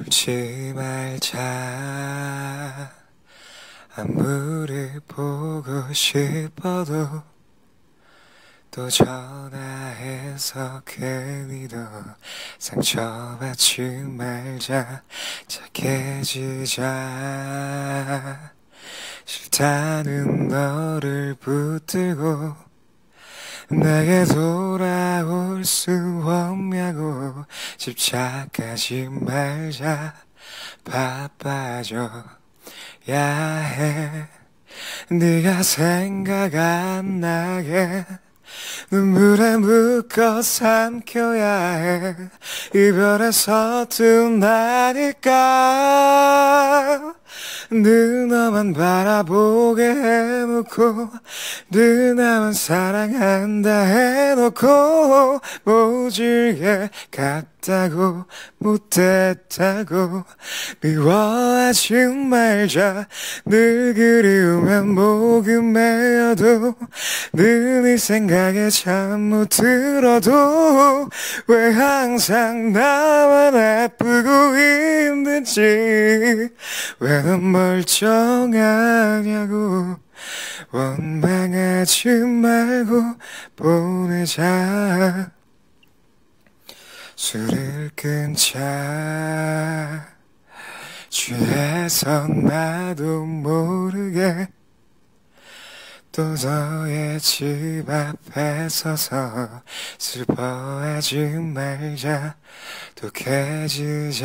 울지 말자. 아무리 보고 싶어도 또 전화해서 괜히 더 상처받지 말자. 착해지자. 싫다는 너를 붙들고 내게 돌아올 수 없냐고 집착하지 말자. 바빠져야 해. 네가 생각 안 나게 눈물에 묶어 삼켜야 해. 이별에 서툰다니까 늘 너만 바라보게 해놓고 늘 나만 사랑한다 해놓고 모질게 같다고 못됐다고 미워하지 말자. 늘 그리우면 목은 메어도 늘 네 생각에 잠 못 들어도 왜 항상 나만 아프고 힘든지 왜 넌 멀쩡하냐고 원망하지 말고 보내자. 술을 끊자. 취해서 나도 모르게 또 너의 집 앞에 서서 슬퍼하지 말자. 또 깨지자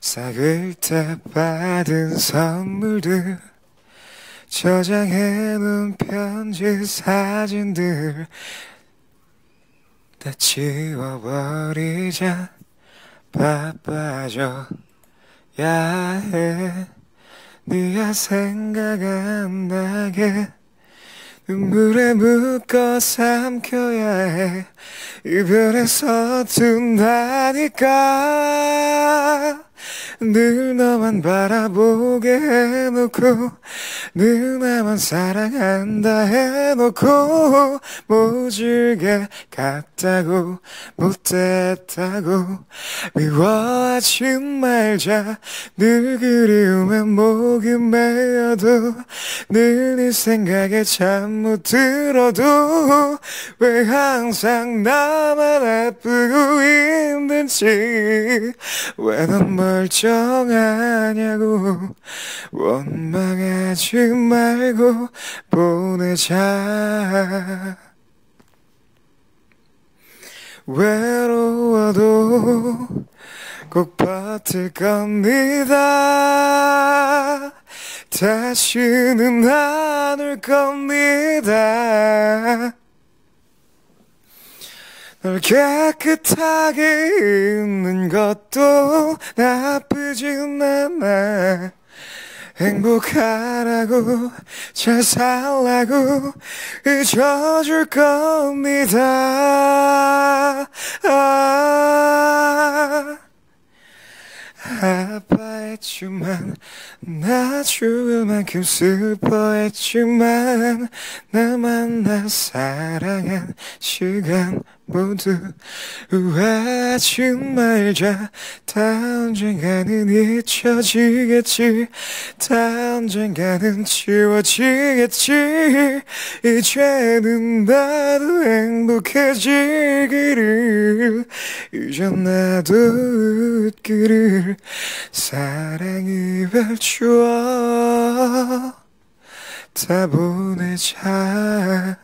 싹을 때 받은 선물들 저장해놓은 편지 사진들 다 지워버리자. 바빠져 야 해. 네가 생각 안 나게 눈물에 묶어 삼켜야 해. 이별에 서툰다니까 늘 너만 바라보게 해놓고 늘 나만 사랑한다 해놓고 모질게 같다고 못됐다고. 미워하지 말자. 늘 그리우면 목이 메어도 늘 네 생각에 잠 못 들어도 왜 항상 나만 아프고 힘 든지 왜 넌 멀쩡하냐고. 원망하지 말고 보내자. 외로워도 꼭 버틸 겁니다. 다시는 안 올 겁니다 널 깨끗하게 입는 것도 나쁘진 않아. 행복하라고 잘 살라고 잊어줄 겁니다. 아, 아파했지만 나 죽을 만큼 슬퍼했지만 나 만 나 사랑한 시간 모두 후회하지 말자. 다 언젠가는 잊혀지겠지. 다 언젠가는 지워지겠지. 이제는 나도 행복해지기를 이제 나도 웃기를 사랑이 별추억 다 보내자